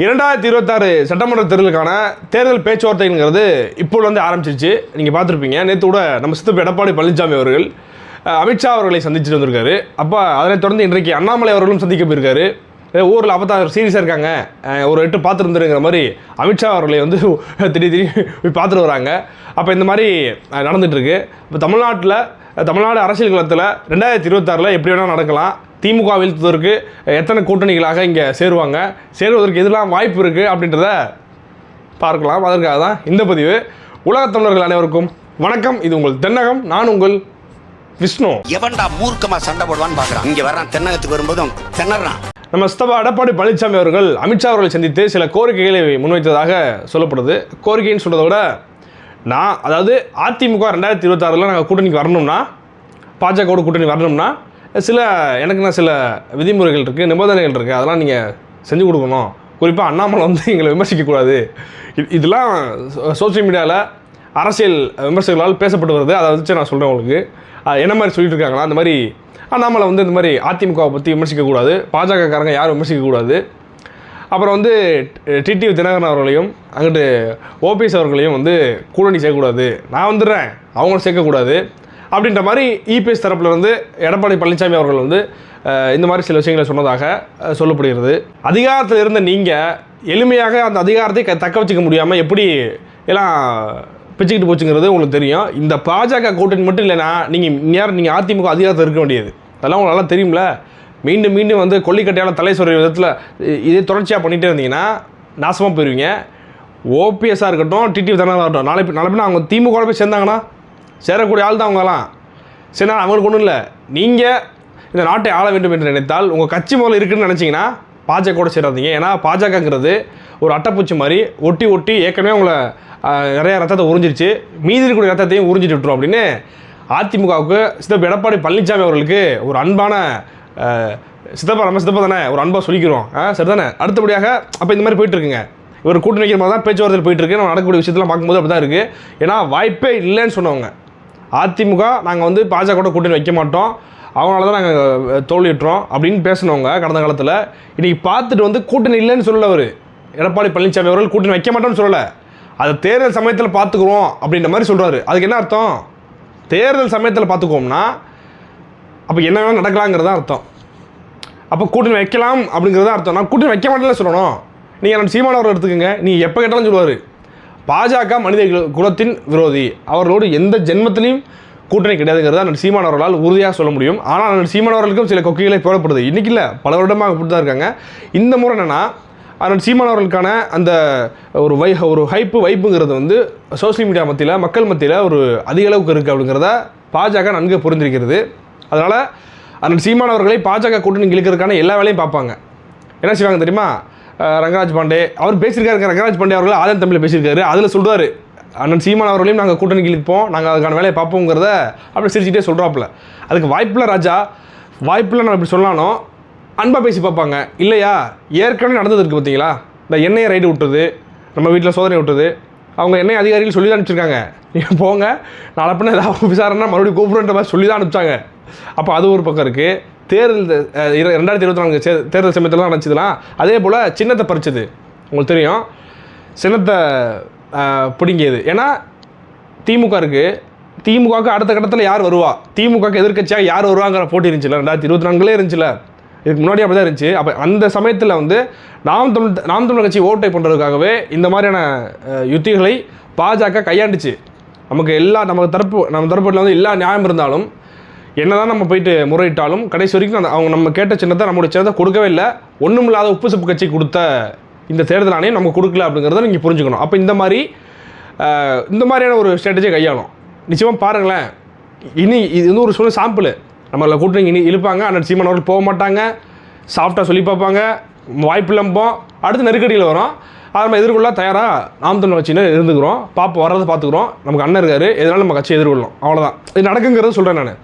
இரண்டாயிரத்தி இருபத்தாறு சட்டமன்ற தேர்தலுக்கான தேர்தல் பேச்சுவார்த்தைங்கிறது இப்போ வந்து ஆரம்பிச்சிருச்சு. நீங்கள் பார்த்துருப்பீங்க. நேற்று கூட நம்ம சித்தப்பு எடப்பாடி பழனிசாமி அவர்கள் அமித்ஷா அவர்களை சந்திச்சுட்டு வந்திருக்காரு. அப்போ அதனைத் தொடர்ந்து இன்றைக்கு அண்ணாமலை அவர்களும் சந்திக்க போயிருக்காரு. ஊரில் அப்போ சீரியஸாக இருக்காங்க. ஒரு எட்டு பார்த்துருந்துருங்கிற மாதிரி அமித்ஷா அவர்களை வந்து திடீர் திடீர் போய் பார்த்துட்டு வராங்க. அப்போ இந்த மாதிரி நடந்துகிட்ருக்கு இப்போ தமிழ்நாட்டில் தமிழ்நாடு அரசியல் களத்தில் ரெண்டாயிரத்தி இருபத்தாறில் எப்படி வேணால் நடக்கலாம். திமுக வீழ்த்துவதற்கு எத்தனை கூட்டணிகளாக இங்கே சேருவாங்க? சேருவதற்கு எதெல்லாம் வாய்ப்பு இருக்குது அப்படின்றத பார்க்கலாம். அதற்காக தான் இந்த பதிவு. உலகத் தமிழர்கள் அனைவருக்கும் வணக்கம். இது உங்கள் தென்னகம். நான் உங்கள் விஷ்ணு. எவன்டா மூர்க்கமா சண்டை போடுவான்னு பாக்குறான். இங்க வர்றான். தென்னகத்துக்கு வரும்போதும் திணறான். நம்ம ஸ்தபா எடப்பாடி பழனிசாமி அவர்கள் அமித்ஷா அவர்களை சந்தித்து சில கோரிக்கைகளை முன்வைத்ததாக சொல்லப்படுது. கோரிக்கைன்னு சொல்கிறத விட நான் அதாவது அதிமுக ரெண்டாயிரத்தி இருபத்தாறில் நாங்கள் கூட்டணிக்கு வரணும்னா பாஜகவோட கூட்டணி வரணும்னா சில எனக்குன்னா சில விதிமுறைகள் இருக்குது நிபந்தனைகள் இருக்குது அதெல்லாம் நீங்கள் செஞ்சு கொடுக்கணும். குறிப்பாக அண்ணாமலை வந்து எங்களை விமர்சிக்கக்கூடாது இதெல்லாம் சோஷியல் மீடியாவில் அரசியல் விமர்சகர்களால் பேசப்பட்டு வருது. அதை வச்சு நான் சொல்கிறேன் உங்களுக்கு. என்ன மாதிரி சொல்லிட்டு இருக்காங்களா அந்த மாதிரி அண்ணாமலை வந்து இந்த மாதிரி அதிமுகவை பற்றி விமர்சிக்கக்கூடாது பாஜகக்காரங்க யாரும் விமர்சிக்கக்கூடாது அப்புறம் வந்து டிடிவி தினகரன் அவர்களையும் அங்கிட்டு ஓபிஎஸ் அவர்களையும் வந்து கூட்டணி சேர்க்கக்கூடாது நான் வந்துடுறேன். அவங்களும் சேர்க்கக்கூடாது அப்படின்ற மாதிரி இபிஎஸ் தரப்புல இருந்து எடப்பாடி பழனிசாமி அவர்கள் வந்து இந்த மாதிரி சில விஷயங்களை சொன்னதாக சொல்லப்படுகிறது. அதிகாரத்தில் இருந்த நீங்கள் எளிமையாக அந்த அதிகாரத்தை க- தக்க வச்சுக்க முடியாமல் எப்படி எல்லாம் பிச்சுக்கிட்டு போச்சுங்கிறது உங்களுக்கு தெரியும். இந்த பாஜக கூட்டணி மட்டும் இல்லைன்னா நீங்கள் நேரம் நீங்கள் அதிமுக அதிகாரத்தில் இருக்க வேண்டியது. அதெல்லாம் உங்களுக்கு நல்லா தெரியும்ல? மீண்டும் மீண்டும் வந்து கொல்லிக்கட்டையால் தலை சொல்கிற விதத்தில் இதே தொடர்ச்சியாக பண்ணிகிட்டே இருந்தீங்கன்னா நாசமாக போயிடுவீங்க ஓபிஎஸ்ஸாக இருக்கட்டும் டிடிவி தனதாக இருக்கட்டும் நாளை நாளை பின்ன அவங்க திமுக போய் சேர்ந்தாங்கன்னா சேரக்கூடிய ஆள் தான் அவங்கலாம். சரி அவங்களுக்கு ஒன்றும் இல்லை. நீங்கள் இந்த நாட்டை ஆள வேண்டும் என்று நினைத்தால் உங்கள் கட்சி முதல்ல இருக்குன்னு நினச்சிங்கன்னா பாஜக கூட சேராதீங்க. ஏன்னா பாஜகங்கிறது ஒரு அட்டைப்பூச்சி மாதிரி ஒட்டி ஒட்டி ஏற்கனவே உங்களை நிறையா நிறைய ரத்தத்தை உறிஞ்சிருச்சு. மீதி இருக்கக்கூடிய ரத்தத்தையும் உறிஞ்சிட்டு விட்டுரும் அப்படின்னு அதிமுகவுக்கு சித்தப்ப எடப்பாடி பழனிசாமி அவர்களுக்கு ஒரு அன்பான சித்தப்பா நம்ம சித்தப்பா தானே ஒரு அன்பாக சொல்லிக்கிறோம். ஆ சரிதானே? அடுத்தபடியாக அப்போ இந்த மாதிரி போயிட்டு இருக்குங்க. இவர் கூட்டணி வைக்கிற மாதிரி தான் பேச்சுவார்த்தையில் போயிட்டு இருக்கு. நம்ம நடக்கக்கூடிய விஷயத்தெல்லாம் பார்க்கும்போது அப்படி தான் இருக்குது ஏன்னா வாய்ப்பே இல்லைன்னு சொன்னவங்க. அதிமுக நாங்கள் வந்து பாஜக கூட கூட்டணி வைக்க மாட்டோம். அவனால தான் நாங்கள் தோல்விட்டுறோம் அப்படின்னு பேசினவங்க கடந்த காலத்தில். இன்றைக்கி பார்த்துட்டு வந்து கூட்டணி இல்லைன்னு சொல்லல அவர். எடப்பாடி பழனிசாமி அவர்கள் கூட்டணி வைக்க மாட்டோம்னு சொல்லலை. அதை தேர்தல் சமயத்தில் பார்த்துக்குறோம் அப்படின்ற மாதிரி சொல்கிறாரு அதுக்கு என்ன அர்த்தம்? தேர்தல் சமயத்தில் பார்த்துக்குவோம்னா அப்போ என்ன வேணால் நடக்கலாங்கிறது தான் அர்த்தம். அப்போ கூட்டணி வைக்கலாம் அப்படிங்கிறது தான் அர்த்தம். நான் கூட்டணி வைக்க மாட்டேன்னு சொல்லணும். நீங்கள் நான் சீமானவர் எடுத்துக்கோங்க. நீ எப்போ கேட்டாலும் சொல்லுவார். பாஜக மனித குலத்தின் விரோதி. அவர்களோடு எந்த ஜென்மத்திலையும் கூட்டணி கிடையாதுங்கிறத நான் சீமானவர்களால் உறுதியாக சொல்ல முடியும். ஆனால் நான் சீமானவர்களுக்கும் சில கொக்கைகளை போடப்படுது இன்றைக்கி இல்லை பல வருடமாக அப்படி தான் இருக்காங்க. இந்த முறை என்னென்னா அண்ணன் சீமானவர்களுக்கான அந்த ஒரு வை ஒரு ஹைப்பு வைப்புங்கிறது வந்து சோசியல் மீடியா மத்தியில் மக்கள் மத்தியில் ஒரு அதிக அளவுக்கு இருக்குது அப்படிங்கிறத பாஜக நன்கு புரிந்திருக்கிறது. அதனால் அண்ணன் சீமானவர்களை பாஜக கூட்டணி இழுக்கிறதுக்கான எல்லா வேலையும் பார்ப்பாங்க. என்ன செய்வாங்க தெரியுமா? ரங்கராஜ் பாண்டே. அவர் பேசியிருக்காரு ரங்கராஜ் பாண்டே அவர்கள் ஆதன் தமிழில் பேசியிருக்காரு. அதில் சொல்கிறாரு அண்ணன் சீமான் அவர்களையும் நாங்கள் கூட்டணி கிழிப்போம் நாங்கள் அதுக்கான வேலையை பார்ப்போங்கிறத அப்படி சிரிச்சுட்டே சொல்கிறாப்புல அதுக்கு வாய்ப்பில் ராஜா. வாய்ப்பில் நான் இப்படி சொல்லணும் அன்பாக பேசி பார்ப்பாங்க. இல்லையா? ஏற்கனவே நடந்தது இருக்குது பார்த்தீங்களா? இந்த எண்ணெயை ரைடு விட்டுறது நம்ம வீட்டில் சோதனை விட்டுறது. அவங்க எண்ணெய் அதிகாரிகள் சொல்லி தான் அனுப்பிச்சிருக்காங்க. நீங்கள் போங்க. நான் பின்ன ஏதாவது விசாரணை மறுபடியும் கூப்பிடுன்ற மாதிரி சொல்லி தான் அனுப்பிச்சாங்க. அப்போ அது ஒரு பக்கம் இருக்குது தேர்தல் ரெண்டாயிரத்தி இருபத்தி நான்கு தேர்தல் சமயத்தில் நினச்சதுலாம் அதே போல் சின்னத்தை பறிச்சது. உங்களுக்கு தெரியும். சின்னத்தை பிடுங்கியது. ஏன்னா திமுக இருக்குது திமுகவுக்கு அடுத்த கட்டத்தில் யார் வருவா? திமுகவுக்கு எதிர்க்கட்சியாக யார் வருவாங்கிற போட்டி இருந்துச்சுல ரெண்டாயிரத்தி இருபத்தி நான்குலே இருந்துச்சுல. இதுக்கு முன்னாடி அப்படி தான் இருந்துச்சு. அப்போ அந்த சமயத்தில் வந்து நாம் தமிழ் நாம் தமிழ் கட்சி ஓட்டை பண்ணுறதுக்காகவே இந்த மாதிரியான யுத்திகளை பாஜக கையாண்டுச்சு. நமக்கு எல்லா நமக்கு தரப்பு நம்ம தரப்புல வந்து எல்லா நியாயம் இருந்தாலும் என்னதான் நம்ம போயிட்டு முறையிட்டாலும் கடைசி வரைக்கும் அந்த அவங்க நம்ம கேட்ட சின்னத்தை நம்மளுடைய சின்னத்தை கொடுக்கவே இல்லை. ஒன்றும் இல்லாத உப்பு சப்பு கட்சி கொடுத்த இந்த தேர்தல் ஆணையம் நம்ம கொடுக்கல அப்படிங்கிறத நீங்கள் புரிஞ்சுக்கணும். அப்போ இந்த மாதிரி இந்த மாதிரியான ஒரு ஸ்ட்ராட்டஜியை கையாளும் நிச்சயமாக பாருங்களேன். இனி இது வந்து ஒரு சொல்ல சாம்பிள் நம்மளை கூட்டணி இனி இழுப்பாங்க. அண்ணன் சீமான் அவர்கள் போக மாட்டாங்க. சாஃப்டாக சொல்லி பார்ப்பாங்க. வாய்ப்பு இல்லாமல் அடுத்து நெருக்கடியில் வரும். அதை நம்ம எதிர்கொள்ள தயாராக நாம் தமிழ் கட்சியினர் இருந்துக்கிறோம். பார்ப்போம் வர்றதை பார்த்துக்குறோம். நமக்கு அண்ணன் இருக்காரு. எதனால நம்ம கட்சியை எதிர்கொள்ளும் அவ்வளோதான் இது நடக்குங்கிறத சொல்கிறேன் நான்.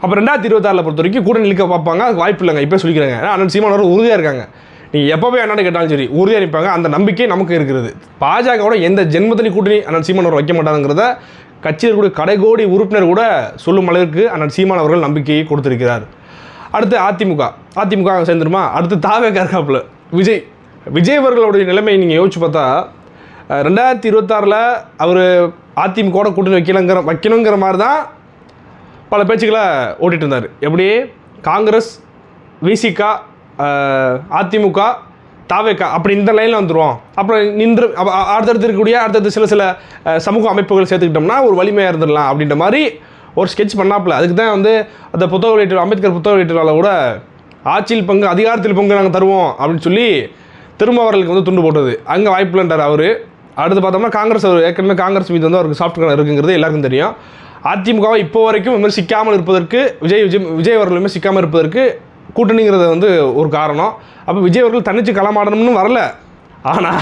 அப்போ ரெண்டாயிரத்தி இருபத்தாறில் பொறுத்த வரைக்கும் கூட நிற்க பார்ப்பாங்க. அதுக்கு வாய்ப்பு இல்லைங்க. இப்போ சொல்லிக்கிறாங்க. ஏன்னா அண்ணன் சீமானவர் உறுதியாக இருக்காங்க. நீங்கள் எப்போ போய் அண்ணன் கேட்டாலும் சரி உறுதியாக நிற்பாங்க அந்த நம்பிக்கை நமக்கு இருக்கிறது பாஜகவோட எந்த ஜென்மத்திலையும் கூட்டணி அண்ணன் சீமானவர் வைக்க மாட்டாங்கிறத கட்சியில் இருக்கக்கூடிய கடைகோடி உறுப்பினர் கூட சொல்லும் அளவிற்கு அண்ணன் சீமான் அவர்கள் நம்பிக்கையை கொடுத்திருக்கிறார். அடுத்து அதிமுக. அதிமுக சேர்ந்துருமா? அடுத்து தாவே இருக்காப்புல. விஜய். விஜய் அவர்களுடைய நிலைமை நீங்கள் யோசிச்சு பார்த்தா ரெண்டாயிரத்தி இருபத்தாறில் அவர் அதிமுக கூட்டணி வைக்கலங்கிற வைக்கணுங்கிற மாதிரி தான் பல பேச்சுக்களை ஓட்டிகிட்டு இருந்தார். எப்படி? காங்கிரஸ் விசிகா அதிமுக தாவேக்கா அப்படி இந்த லைனில் வந்துடுவோம் அப்புறம் நின்று அடுத்தடுத்து இருக்கக்கூடிய அடுத்தடுத்து சில சில சமூக அமைப்புகள் சேர்த்துக்கிட்டோம்னா ஒரு வலிமையாக இருந்துடலாம் அப்படின்ற மாதிரி ஒரு ஸ்கெட்ச் பண்ணாப்புல. அதுக்கு தான் வந்து அந்த புத்தக வெளியீட்டு அம்பேத்கர் புத்தக வெளியீட்டுனால கூட ஆட்சியில் பங்கு அதிகாரத்தில் பங்கு நாங்கள் தருவோம் அப்படின்னு சொல்லி திருமாவர்களுக்கு வந்து துண்டு போட்டது. அங்கே வாய்ப்பில்லைன்றார் அவர். அடுத்து பார்த்தோம்னா காங்கிரஸ் அவர் ஏற்கனவே காங்கிரஸ் மீது வந்து அவருக்கு சாஃப்ட் இருக்குங்கிறது எல்லாருக்கும் தெரியும். அதிமுகவை இப்போ வரைக்கும் விமர்சிக்காமல் இருப்பதற்கு விஜய் விஜய் விஜய் அவர்கள் விமர்சிக்காமல் இருப்பதற்கு கூட்டணிங்கிறது வந்து ஒரு காரணம். அப்போ விஜய் அவர்கள் தனிச்சு களமாடணும்னு வரல. ஆனால்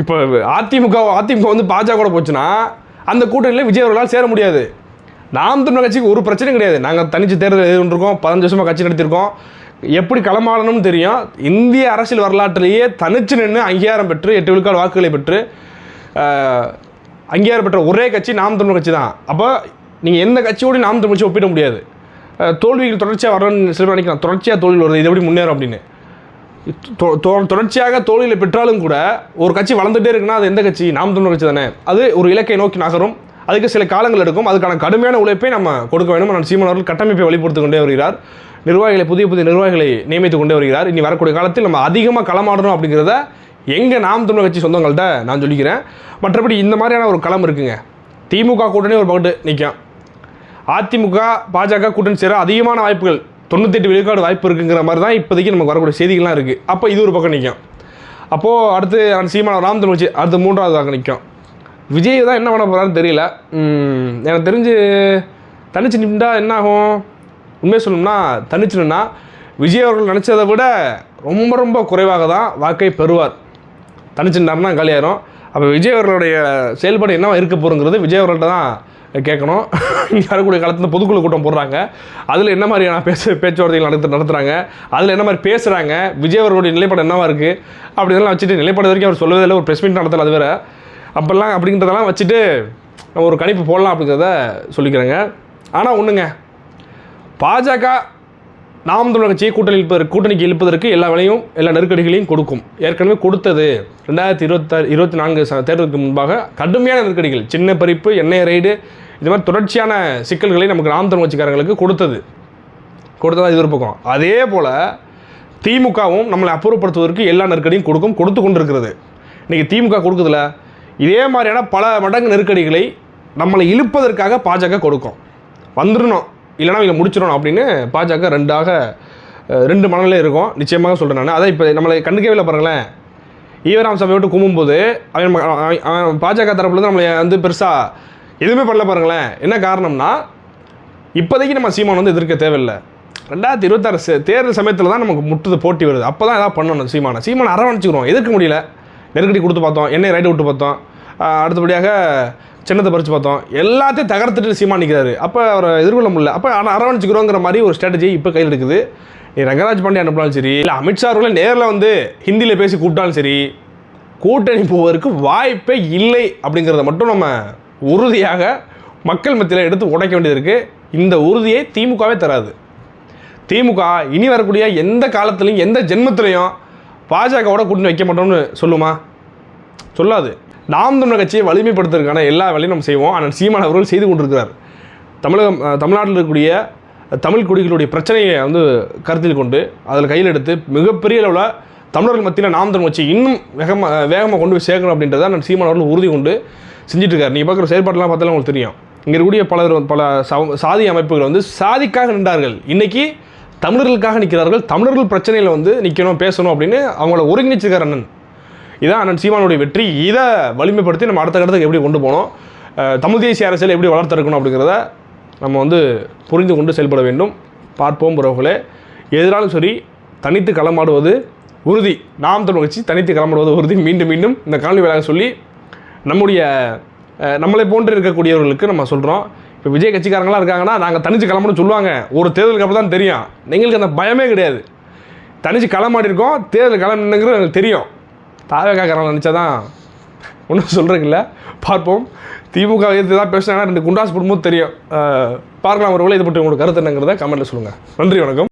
இப்போ அதிமுக அதிமுக வந்து பாஜக கூட போச்சுன்னா அந்த கூட்டணியில் விஜய் அவர்களால் சேர முடியாது. நாம் தமிழ் கட்சிக்கு ஒரு பிரச்சனையும் கிடையாது. நாங்கள் தனிச்சு தேர்தல் எதிர்கொண்டிருக்கோம் பதினஞ்சு வருஷமாக கட்சி நடத்தியிருக்கோம். எப்படி களமாடணும்னு தெரியும். இந்திய அரசியல் வரலாற்றிலேயே தனிச்சு நின்று அங்கீகாரம் பெற்று எட்டு விழுக்காடு வாக்குகளை பெற்று அங்கீகாரம் பெற்ற ஒரே கட்சி நாம் தமிழ் கட்சி தான். அப்போ நீங்கள் எந்த கட்சியோடு நாம் தமிழ்ச்சி ஒப்பிட முடியாது. தோல்விகள் தொடர்ச்சியாக வரணும்னு சில பேர் நினைக்கலாம் தொடர்ச்சியாக தோல்வியில் வருது. இது எப்படி முன்னேறும் அப்படின்னு. தொ- தொடர்ச்சியாக தோல்வியில் பெற்றாலும் கூட ஒரு கட்சி வளர்ந்துட்டே இருக்குன்னா அது எந்த கட்சி? நாம் தமிழர் கட்சி தானே. அது ஒரு இலக்கை நோக்கி நகரும். அதுக்கு சில காலங்கள் எடுக்கும். அதுக்கான கடுமையான உழைப்பை நம்ம கொடுக்க வேண்டும். நான் சீமான் அவர்கள் கட்டமைப்பை வெளிப்படுத்திக் கொண்டே வருகிறார். நிர்வாகிகளை புதிய புதிய நிர்வாகிகளை நியமித்துக் கொண்டே வருகிறார். இனி வரக்கூடிய காலத்தில் நம்ம அதிகமாக களமாடணும் அப்படிங்கிறத எங்கள் நாம் தமிழர் கட்சி சொந்தங்கள்கிட்ட நான் சொல்லிக்கிறேன். மற்றபடி இந்த மாதிரியான ஒரு களம் இருக்குங்க. திமுக கூட்டணி ஒரு பகுட்டு நிற்கும் அதிமுக பாஜக கூட்டணி சேர அதிகமான வாய்ப்புகள். தொண்ணூத்தெட்டு விழுக்காடு வாய்ப்பு இருக்குங்கிற மாதிரி தான் இப்போதைக்கு நமக்கு வரக்கூடிய செய்திகள்லாம் இருக்குது அப்போ இது ஒரு பக்கம் நிற்கும் அப்போது அடுத்து அந்த சீமான ராம் தமிழ்ச்சி அடுத்து மூன்றாவதாக நிற்கும் விஜய் தான் என்ன பண்ண போகிறான்னு தெரியல. எனக்கு தெரிஞ்சு தனிச்சு நின்றா என்ன ஆகும்? உண்மையை சொல்லணும்னா தனிச்சு நின்னா விஜய் அவர்கள் நினச்சதை விட ரொம்ப ரொம்ப குறைவாக தான் வாக்கை பெறுவார். தனிச்சுட்டாருன்னா காலியாயிரும். அப்போ விஜய் அவர்களுடைய செயல்பாடு என்னவா இருக்க போகிறோங்கிறது விஜய் அவர்கள்ட்ட தான் கேட்கணும். இங்கே வரக்கூடிய காலத்தில் பொதுக்குழு கூட்டம் போடுறாங்க. அதில் என்ன மாதிரியான பேச்சு பேச்சுவார்த்தைகள் நடத்து நடத்துகிறாங்க அதில் என்ன மாதிரி பேசுகிறாங்க விஜய் அவர்களுடைய நிலைப்பாடு என்னவா இருக்குது அப்படிதெல்லாம் வச்சுட்டு நிலைப்பாடு வரைக்கும் அவர் சொல்லவே இல்லை. ஒரு ப்ரெஸ் மீட் நடத்தல அது வேறு. அப்போல்லாம் அப்படின்றதெல்லாம் வச்சுட்டு நம்ம ஒரு கணிப்பு போடலாம் அப்படிங்கிறத சொல்லிக்கிறேங்க. ஆனால் ஒன்றுங்க பாஜக நாம் தமிழர் கட்சியை கூட்டணி இழுப்பதற்கு கூட்டணிக்கு இழுப்பதற்கு எல்லா வேலையும் எல்லா நெருக்கடிகளையும் கொடுக்கும். ஏற்கனவே கொடுத்தது ரெண்டாயிரத்தி இருபத்தாறு இருபத்தி நான்கு ச- தேர்தலுக்கு முன்பாக கடுமையான நெருக்கடிகள் சின்ன பறிப்பு எண்ணெய் ரைடு இது மாதிரி தொடர்ச்சியான சிக்கல்களை நமக்கு நாம் தமிழ் கட்சிக்காரங்களுக்கு கொடுத்தது. கொடுத்ததாக இது ஒரு பக்கம். அதே போல் திமுகவும் நம்மளை அப்புறப்படுத்துவதற்கு எல்லா நெருக்கடியும் கொடுக்கும் கொடுத்து கொண்டிருக்கிறது. இன்றைக்கி திமுக கொடுக்குதுல இதே மாதிரியான பல மடங்கு நெருக்கடிகளை நம்மளை இழுப்பதற்காக பாஜக கொடுக்கும். வந்துடணும். இல்லைனா இவங்க முடிச்சிடணும் அப்படின்னு பாஜக ரெண்டாக ரெண்டு மனநிலை இருக்கும். நிச்சயமாக சொல்கிறேன் நான். அதான் இப்போ நம்மளை கண்டுக்கவே இல்லை பாருங்களேன். ஈவராம் சபை விட்டு கும்பும்போது அவன் அவன் பாஜக தரப்புலேருந்து நம்மளை வந்து பெருசாக எதுவுமே பண்ணல பாருங்களேன். என்ன காரணம்னா இப்போதைக்கு நம்ம சீமான் வந்து எதிர்க்க தேவையில்லை. ரெண்டாயிரத்தி இருபத்தாறு தேர்தல் சமயத்தில் தான் நமக்கு முட்டுது போட்டி வருது. அப்போ தான் எதாவது பண்ணணும் சீமானை. சீமானை அரவணைச்சிக்கிறோம். எதிர்க்க முடியல? நெருக்கடி கொடுத்து பார்த்தோம். எண்ணெய் ரைடு விட்டு பார்த்தோம். அடுத்தபடியாக சின்னத்தை பறித்து பார்த்தோம். எல்லாத்தையும் தகர்த்துட்டு சீமா நிற்கிறாரு அப்போ அவரை எதிர்கொள்ள முடியல. அப்போ ஆனால் அரவணைச்சிக்கிறோங்கிற மாதிரி ஒரு ஸ்ட்ராட்டஜி இப்போ கையில் இருக்குது. நீ ரங்கராஜ் பாண்டே அனுப்பினாலும் சரி இல்லை அமித்ஷா அவர்களை நேரில் வந்து ஹிந்தியில் பேசி கூப்பிட்டாலும் சரி கூட்டணி போவதற்கு வாய்ப்பே இல்லை அப்படிங்கிறத மட்டும் நம்ம உறுதியாக மக்கள் மத்தியில் எடுத்து உடைக்க வேண்டியது இருக்குது இந்த உறுதியை திமுகவே தராது. திமுக இனி வரக்கூடிய எந்த காலத்துலையும் எந்த ஜென்மத்திலையும் பாஜகவோட கூட்டணி வைக்க மாட்டோம்னு சொல்லுமா? சொல்லாது. நாம் தமிழர் கட்சியை வலிமைப்படுத்துறதுக்கான எல்லா வேலையும் நம்ம செய்வோம். ஆனால் சீமான் அவர்கள் செய்து கொண்டிருக்கிறார். தமிழகம் தமிழ்நாட்டில் இருக்கக்கூடிய தமிழ் குடிகளுடைய பிரச்சனையை வந்து கருத்தில் கொண்டு அதில் கையில் எடுத்து மிகப்பெரிய அளவில் தமிழர்கள் மத்தியில் நாம் தமிழ் கட்சி இன்னும் வேகமாக வேகமாக கொண்டு போய் சேர்க்கணும் அப்படின்றத நான் சீமான் அவர்கள் உறுதி கொண்டு செஞ்சுட்டு இருக்காரு. நீ பார்க்குற செயல்பாட்டெல்லாம் பார்த்தாலும் உங்களுக்கு தெரியும். இங்கே இருக்கக்கூடிய பலர் பல சாதி அமைப்புகள் வந்து சாதிக்காக நின்றார்கள். இன்றைக்கி தமிழர்களுக்காக நிற்கிறார்கள். தமிழர்கள் பிரச்சனையில் வந்து நிற்கணும் பேசணும் அப்படின்னு அவங்கள ஒருங்கிணைச்சிருக்கார் அண்ணன். இதான் அண்ணன் சீமானுடைய வெற்றி. இதை வலிமைப்படுத்தி நம்ம அடுத்த கட்டத்துக்கு எப்படி கொண்டு போகணும் தமிழ் தேசிய அரசியல் எப்படி வளர்த்திருக்கணும் அப்படிங்கிறத நம்ம வந்து புரிந்து கொண்டு செயல்பட வேண்டும். பார்ப்போம் உறவுகளே எதிராலும் சரி தனித்து களமாடுவது உறுதி. நாம் தமிழ் கட்சி தனித்து களமாடுவது உறுதி. மீண்டும் மீண்டும் இந்த காணொலி வேலையாக சொல்லி நம்முடைய நம்மளை போன்று இருக்கக்கூடியவர்களுக்கு நம்ம சொல்கிறோம் இப்போ விஜய் கட்சிக்காரங்களாம் இருக்காங்கன்னா நாங்கள் தனிச்சு கிளம்பணும்னு சொல்லுவாங்க. ஒரு தேர்தலுக்கு அப்புறம் தான் தெரியும். எங்களுக்கு அந்த பயமே கிடையாது. தனிச்சு களமாடி இருக்கோம் தேர்தல் கிளம்புங்கிறது எனக்கு தெரியும். தாவேக்காரங்க நினச்சா தான் ஒன்றும் சொல்கிறீங்கள பார்ப்போம். திமுக எதிர்த்து தான் பேசுனாங்கன்னா ரெண்டு குண்டாஸ் போடும்போது தெரியும். பார்க்கலாம் ஒரு வேலை இது பற்றி உங்களுக்கு கருத்து என்னங்கிறத கமெண்ட்டில் சொல்லுங்கள் நன்றி வணக்கம்.